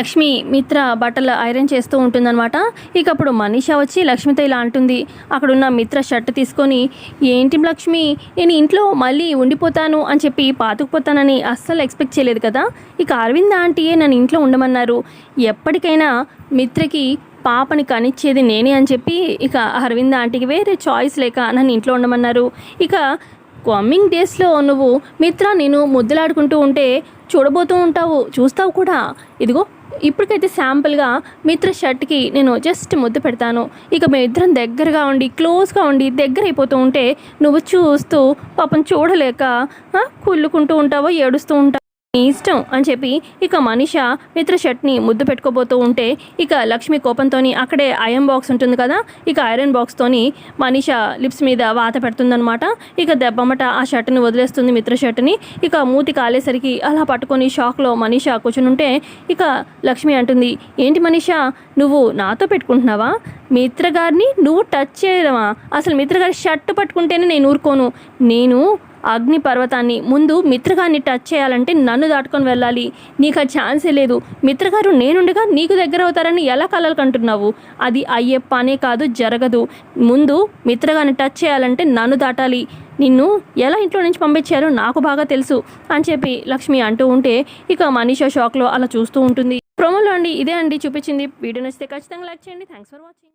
లక్ష్మి మిత్ర బట్టలు ఐరన్ చేస్తూ ఉంటుందన్నమాట. ఇక అప్పుడు మనీష వచ్చి లక్ష్మితో ఇలా అంటుంది. అక్కడున్న మిత్ర షర్ట్ తీసుకొని ఏంటి లక్ష్మి నేను ఇంట్లో మళ్ళీ ఉండిపోతాను అని చెప్పి పాతుకుపోతానని అస్సలు ఎక్స్పెక్ట్ చేయలేదు కదా. ఇక అరవింద్ ఆంటీయే నన్ను ఇంట్లో ఉండమన్నారు. ఎప్పటికైనా మిత్రకి పాపని కనిచ్చేది నేనే అని చెప్పి ఇక అరవింద్ ఆంటీకి వేరే చాయిస్ లేక నన్ను ఇంట్లో ఉండమన్నారు. ఇక కమింగ్ డేస్లో నువ్వు మిత్ర నేను ముద్దులాడుకుంటూ ఉంటే చూడబోతూ ఉంటావు చూస్తావు కూడా. ఇదిగో ఇప్పటికైతే శాంపుల్గా మిత్ర షర్ట్కి నేను జస్ట్ ముద్దు పెడతాను. ఇక మీ ఇద్దరం దగ్గరగా ఉండి క్లోజ్గా ఉండి దగ్గర అయిపోతూ ఉంటే నువ్వు చూస్తూ పాపం చూడలేక కుళ్ళుకుంటూ ఉంటావో ఏడుస్తూ ఉంటావు నీ ఇష్టం అని చెప్పి ఇక మనిష మిత్ర షర్ట్ని ముద్దు పెట్టుకోబోతూ ఉంటే ఇక లక్ష్మి కోపంతోని అక్కడే ఐరన్ బాక్స్ ఉంటుంది కదా ఇక ఐరన్ బాక్స్తోని మనిష లిప్స్ మీద వాత పెడుతుందనమాట ఇక దెబ్బమట ఆ షర్ట్ని వదిలేస్తుంది మిత్ర షర్ట్ని. ఇక మూతి కాలేసరికి అలా పట్టుకొని షాక్లో మనీష కూర్చునుంటే ఇక లక్ష్మి అంటుంది ఏంటి మనీష నువ్వు నాతో పెట్టుకుంటున్నావా? మిత్ర గారిని నువ్వు టచ్ చేయడమా? అసలు మిత్ర గారి షర్ట్ పట్టుకుంటేనే నేను ఊరుకోను. నేను అగ్ని పర్వతాన్ని ముందు మిత్రగారిని టచ్ చేయాలంటే నన్ను దాటుకొని వెళ్ళాలి. నీకు ఆ ఛాన్సే లేదు. మిత్రగారు నేనుండగా నీకు దగ్గర అవుతారని ఎలా కలలు కంటున్నావు? అది అయ్యే పనే కాదు జరగదు. ముందు మిత్రగాని టచ్ చేయాలంటే నన్ను దాటాలి. నిన్ను ఎలా ఇంట్లో నుంచి పంపించారో నాకు బాగా తెలుసు అని చెప్పి లక్ష్మి అంటూ ఉంటే ఇక మనీషా షాక్లో అలా చూస్తూ ఉంటుంది. ప్రోమోలో అండి ఇదే అండి చూపించింది. వీడియో నచ్చితే ఖచ్చితంగా లైక్ చేయండి. Thanks for watching